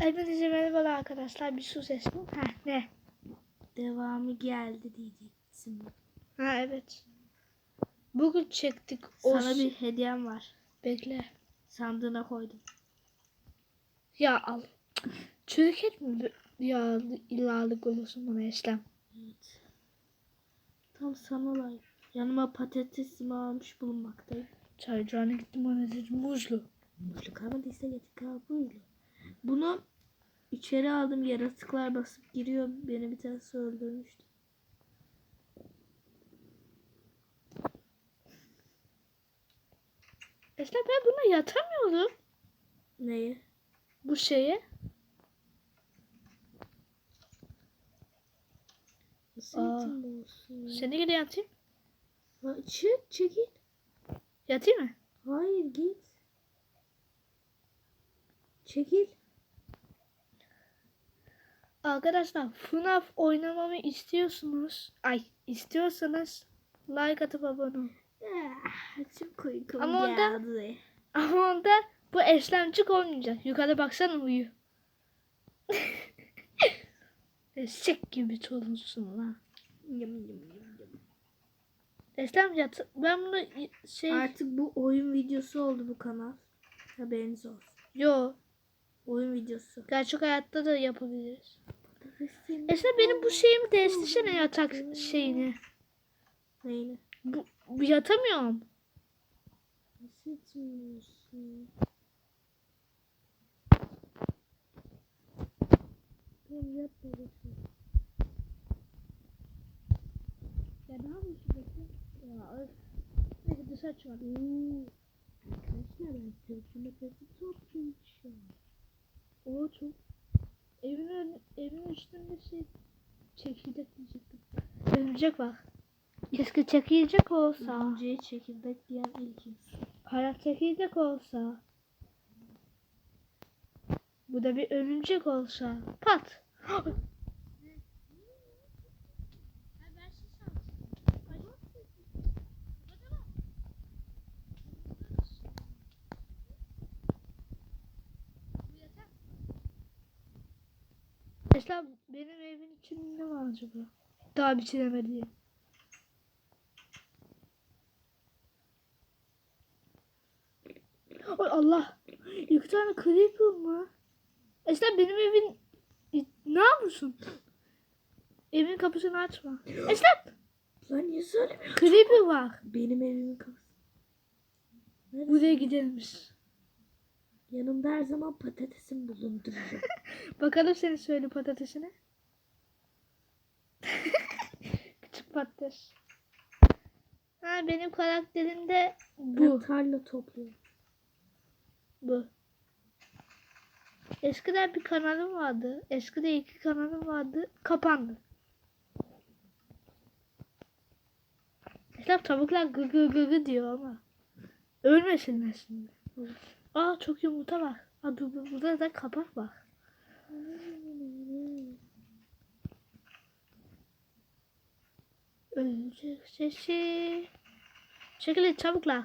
Hepinize merhabalar arkadaşlar. Bir su sesi. Ha ne? Devamı geldi diyeceksin. Ha evet. Bugün çektik. O Sana bir hediyem var. Bekle. Sandığına koydum. Ya al. Çürük et mi? Ya ilalık olursun bana Eslem. Evet. Tam sana layık. Yanıma patatesimi almış bulunmaktayım. Çaycağına gittim dedim muzlu. Muzlu kalmadıysa getir kabuyla. Bunu içeri aldım. Yaratıklar basıp giriyor. Beni bir tanesi öldürmüştü. Eslem ben buna yatamıyorum. Neye? Bu şeye. Nasıl Aa. yetim olsun? ya? Seni geri yatayım. Ha, çık çekil. Yatayım mı? Hayır git. Çekil. Arkadaşlar FNAF oynamamı istiyorsunuz. Ay istiyorsanız like atıp abone olun. Ah, çok uykum Ama onda- geldi. Ama onda bu eslemcik olmayacak. Yukarı baksana uyu. Eşek gibi çolunsun lan. Yum, yum, yum, yum. Eslem yat. Ben bunu şey... Artık bu oyun videosu oldu bu kanal. Haberiniz olsun. Yo. Oyun videosu. Gerçek hayatta da yapabiliriz. Eslem benim bu şeyimi değiştirsene yatak şeyini. Neyini? Bu, bu yatamıyorum. Tamam lütfen. Ya ne yapıyorsun? Ya öf. Neyse dışarı çıkalım. Oo. Arkadaşlar ben telefonda pesi toplayacağım. O çok. Evin ön, evin üstünde şey çekirdek diyecektim. Örümcek var. Keşke çekirdek olsa. Önce çekirdek diyen ilk insan. Hayat çekirdek olsa. Bu da bir örümcek olsa. Pat. Mesela benim evin içinde ne var acaba? Daha biçilemedi. Ay Allah. İki tane creeper mı? Esra benim evin ne yapıyorsun? Evin kapısını açma. Esra Lan niye söylemiyorsun? creeper var. Benim evimin kapısı. Neresi? Buraya gidelim biz. Yanımda her zaman patatesim bulunduracağım. Bakalım senin söyle patatesine. Küçük patates. Ha benim karakterimde Bu. bu. tarla topluyorum. Bu. Eskiden bir kanalım vardı. Eskiden iki kanalım vardı. Kapandı. Mesela tavuklar gı gı gı gı diyor ama. Ölmesinler şimdi. Aa çok yumurta var. Aa dur, burada da kapak var. Ölecek sesi. Çekilin çabuklar.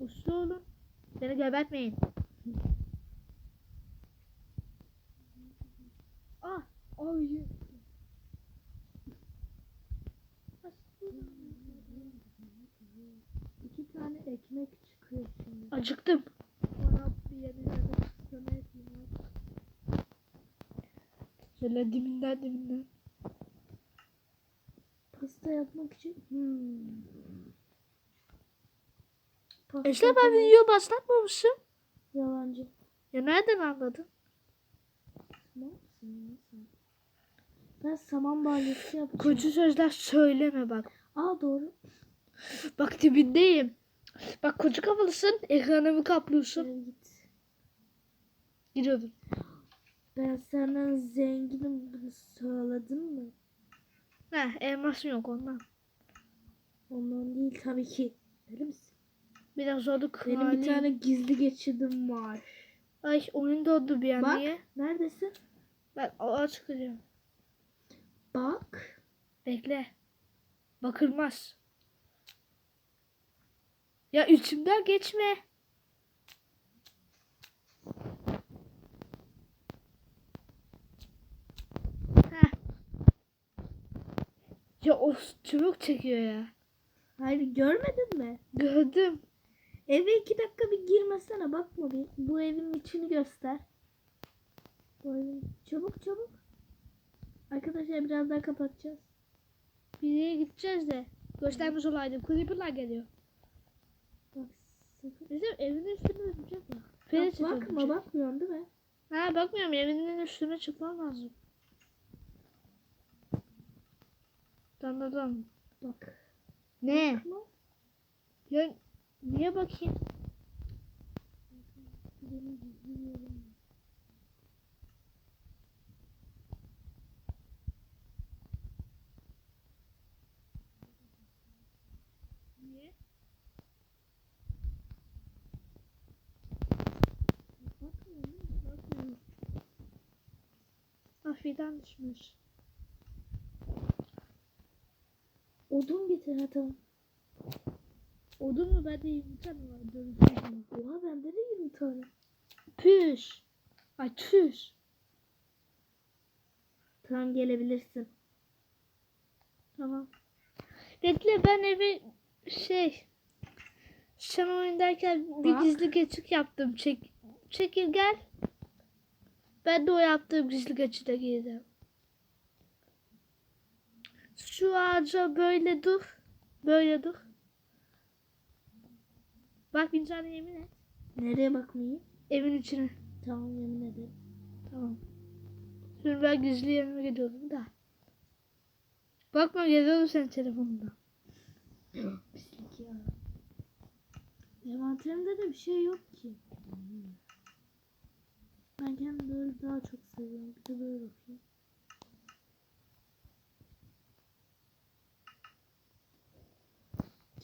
Uslu olun. Beni gebertmeyin. Ah! Ay! İki tane ekmek çıkıyor şimdi. Acıktım. Şöyle diminden diminden. Pasta yapmak için. Hmm. Pasta Eşle ben video başlatmamışım. Yalancı. Ya nereden anladın? Ben saman balyası yapacağım. Kötü sözler söyleme bak. Aa doğru. Bak dibindeyim. Bak koca kafalısın. Ekranımı kaplıyorsun. Git. Gidiyordum. Ben senden zenginim bunu söyledim mi? Heh elmasım yok ondan. Ondan değil tabii ki. Öyle misin? Biraz zorluk Benim bir tane gizli geçidim var. Ay oyun dondu bir an Bak. niye? Neredesin? Ben ağa çıkacağım. Bak. Bekle. Bakılmaz. Ya içimden geçme. Heh. Ya o çubuk çekiyor ya. Hayır görmedin mi? Gördüm. Eve iki dakika bir girmesene bakma bir. Bu evin içini göster. Bu evin... Çabuk çabuk. Arkadaşlar biraz daha kapatacağız. Bir yere gideceğiz de. Göstermiş olaydım. Creeper'lar geliyor. Bak sakın. Bizim evin üstüne örümcek var. Bak, bakma örümcek. bakmıyorsun değil mi? Ha bakmıyorum evinin üstüne çıkmam lazım. Anladım. Bak. Ne? Bakma. Ya niye bakayım? Niye? Bakmıyorum. Ah fidan düşmüş. Odun getir tamam. Odun mu bende 20 tane var dönüşüm Oha bende de 20 tane. Püş. Ay tüş. Tamam gelebilirsin. Tamam. Bekle ben evi şey sen oyundayken bir Bak. gizli geçit yaptım. Çek, çekil gel. Ben de o yaptığım gizli geçide girdim. Şu ağaca böyle dur. Böyle dur. Bak bir tane yemin et. Nereye bakmayayım? Evin içine. Tamam yemin ederim. Tamam. Şimdi ben gizli yerime gidiyorum da. Bakma geliyorum senin telefonunda. Pislik ya. Envanterimde de bir şey yok ki. Ben kendimi böyle daha çok seviyorum. Bir de böyle bakayım.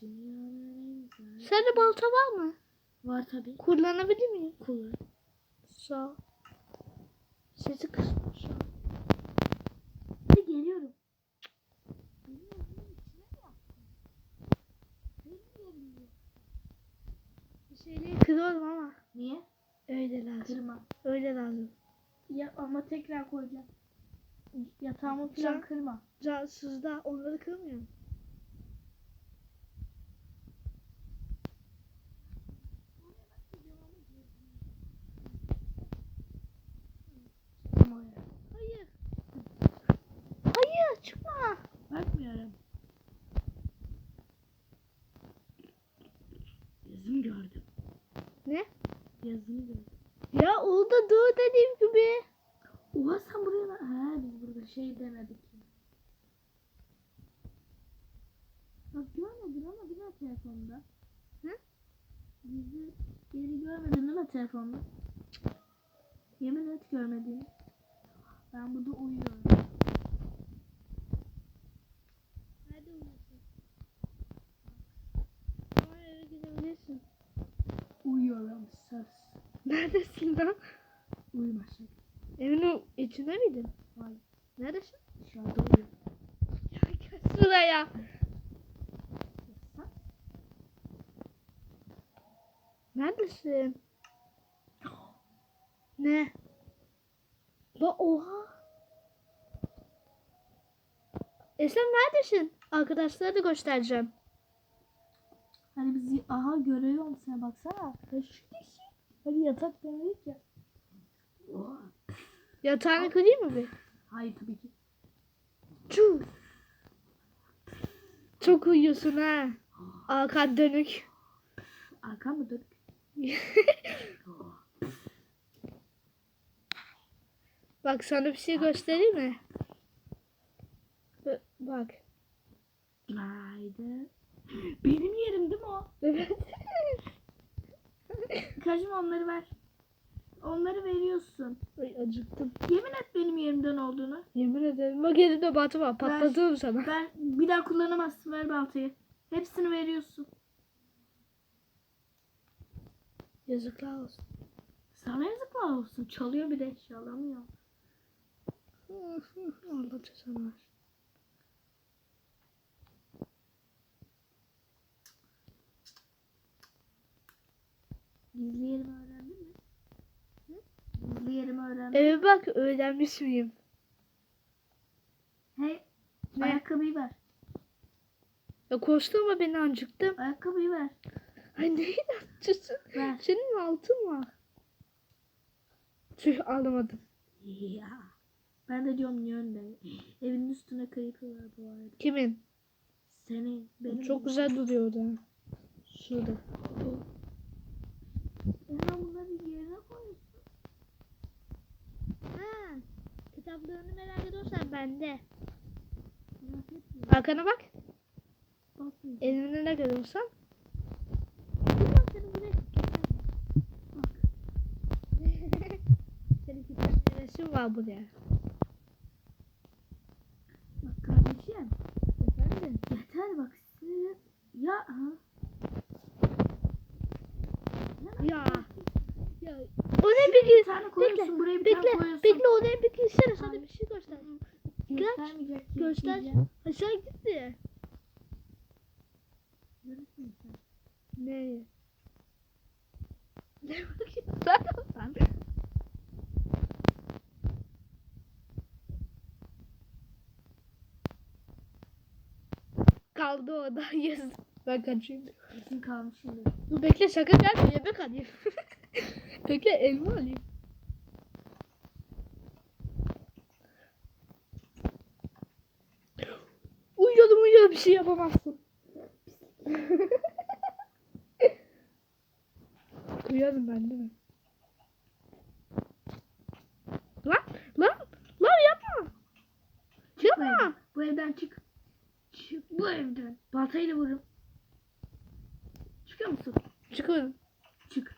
Dünyanın en güzel. Sende balta var mı? Var tabi. Kullanabilir miyim? Kullan. Sağ ol. Sesi kısmış. Hadi geliyorum. Bir şeyleri kırıyorum ama. Niye? Öyle lazım. Kırma. Öyle lazım. Ya ama tekrar koyacağım. Yatağımı falan kırma. Cansızda onları kırmıyorum. Hayır. Hayır çıkma. Bakmıyorum. Yazım gördüm. Ne? Yazımı gördüm. Ya orada dur dediğim gibi. Oha sen buraya. Ha biz burada şey demedik. ya. Bak görmedin ama değil mi telefonda? Hı? Bizi yeri görmedin değil mi telefonda? Yemin et görmediğini. Ben burada uyuyorum. Uyuyorsun? Tamam eve gidebilirsin. Uyuyorum söz. Neredesin lan? Uyuma şey. Evin içinde miydin? Hayır. Neredesin? Dışarıda uyuyorum. Ya gel şuraya. Neredesin? Ne? Ba oha. Eslem neredesin? Arkadaşlara da göstereceğim. Hani bizi aha görüyor musun sen baksana. Şu dişi. Hani yatak demedik ya. Yatağını kırayım mı bir? Hayır tabii ki. Çuh. Çok uyuyorsun ha. Arkan dönük. Arkan mı dönük? Bak sana bir şey göstereyim mi? Bak-. Haydi. Benim yerim değil mi o? Evet. Kaçma onları ver. Onları veriyorsun. Ay acıktım. Yemin et benim yerimden olduğunu. Yemin ederim. Bak elimde batı var. Patlatırım sana. Ben bir daha kullanamazsın ver baltayı. Hepsini veriyorsun. Yazıklar olsun. Sana yazıklar olsun. Çalıyor bir de çalamıyor. Allah cezanı versin. Gizli yerimi öğrendin mi? Hı? Gizli yerimi öğrendin mi? Eve bak öğrenmiş miyim? Hey, Ne? ayakkabıyı ver. Ya koştum ama beni acıktım. Ayakkabıyı ver. Ay neyin acısı? Ver. Senin altın var. Tüh alamadım. Ya. Ben de diyorum niye önde? Evin üstüne var bu arada. Kimin? Senin, benim. Çok güzel duruyor orada. Şurada. Hemen bunları yerine koyuyorsun. Ha, kitaplarını merak ediyorsan bende. Arkana bak. Bakmayacağım. Ne görüyorsan. Bak seni buraya Bak. Senin resim var buraya. Bak kardeşim. Efendim? Yeter bak sinir. Ya ha. Ya. Ya. O ne peki? Bir tane koyuyorsun buraya bir Bekle. tane koyuyorsun. Bekle oraya bir girsene sana bir şey göster. Göstermeyecek. Göster. Aşağı gitti. Ne? Ne bakıyorsun? Sen Kaldı orada. Yes. Ben kaçayım. Kesin kalmış şimdi. Dur bekle sakın gelme yemek alayım. bekle elma alayım. Uyuyalım uyuyalım bir şey yapamazsın. Uyuyalım ben değil mi? Lan lan lan yapma. Bu Yapma. bu evden çık. Çık bu evden. Baltayla vururum. Çıkıyor musun? Çıkıyorum. Çık.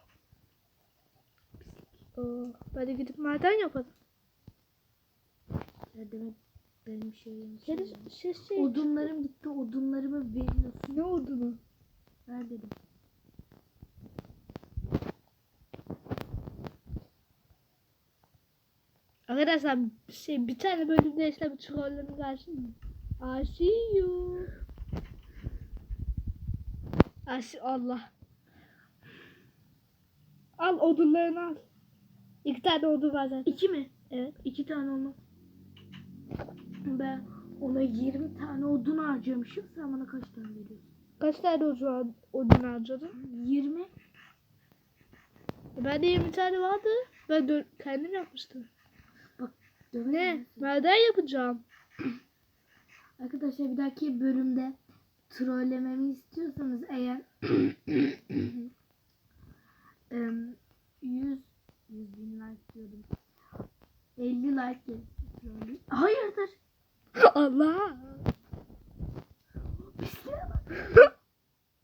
Oo, hadi gidip maden yapalım. Ya demek benim şeyim. Şeyim. ses şey. Odunlarım gitti. Odunlarımı veriyorsun. Ne oldu mu? Ver dedim. Arkadaşlar şey bir tane bölümde işte bir trollerin karşı mı? I see you. I see Allah. Al odunlarını al. İki tane odun var zaten. İki mi? Evet. İki tane olmaz. Ben ona 20 tane odun harcamışım. Sen bana kaç tane veriyorsun? Kaç tane odun, odun harcadın? 20. Ben de 20 tane vardı. Ben dö- kendim yapmıştım. Döver Ne? Maden yapacağım. Arkadaşlar bir dahaki bölümde trollememi istiyorsanız eğer em, 100 100 bin like diyordum. 50 like gelirse Hayırdır? Allah. Pisliğe bak.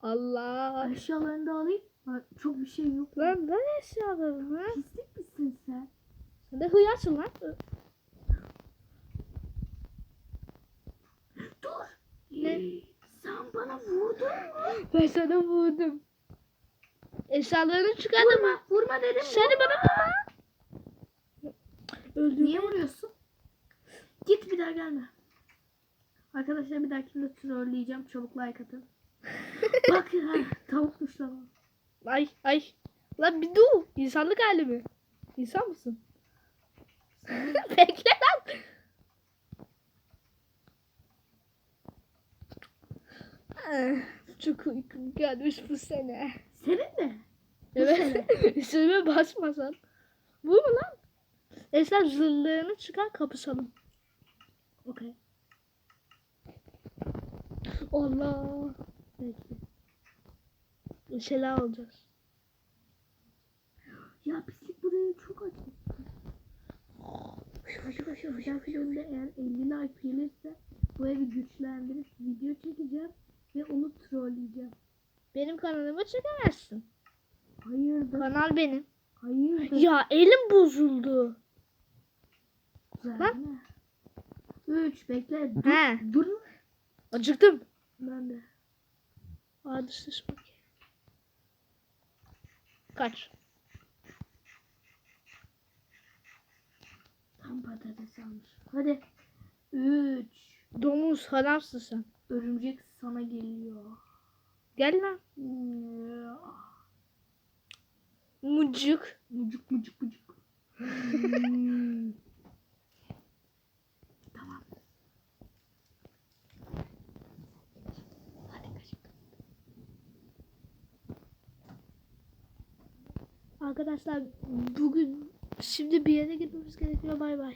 Allah. Eşyalarını da alayım. Bak, çok bir şey yok. Lan ben eşyalarım lan. Pislik misin sen? Hıyarsın lan. Dur. Ne? Sen bana vurdun mu? Ben sana vurdum. Eşyalarını çıkardım. Vurma, vurma dedim. Seni bana vurma. Öldüm. Niye vuruyorsun? Git bir daha gelme. Arkadaşlar bir dahakinde trolleyeceğim. Çabuk like atın. Bak ha, tavukmuş lan. Ay ay. Lan bir dur. İnsanlık hali mi? İnsan mısın? Bekle lan. Ah, Çok uykum gelmiş bu sene. Senin de. Evet. Üstüme basmasan. Bu mu lan? Esra zırhlarını çıkar kapışalım. Okey. Allah. Bekle. Bir şeyler alacağız. Ya pislik burayı çok açtı. Eğer 50 like gelirse bu evi güçlendirip video çekeceğim ve onu trolleyeceğim. Benim kanalımı çekemezsin. Hayırdır? Kanal benim. Hayırdır? Ya elim bozuldu. Güzel mi? Üç bekle. Dur. He. Dur. Acıktım. Ben de. Hadi sıç bakayım. Kaç. Tam patates almış. Hadi. Üç. Domuz haramsın sen. Örümcek sana geliyor. Gel lan. Mucuk. Mucuk mucuk mucuk. Hmm. tamam. Hadi. Arkadaşlar bugün şimdi bir yere gitmemiz gerekiyor. Bay bay.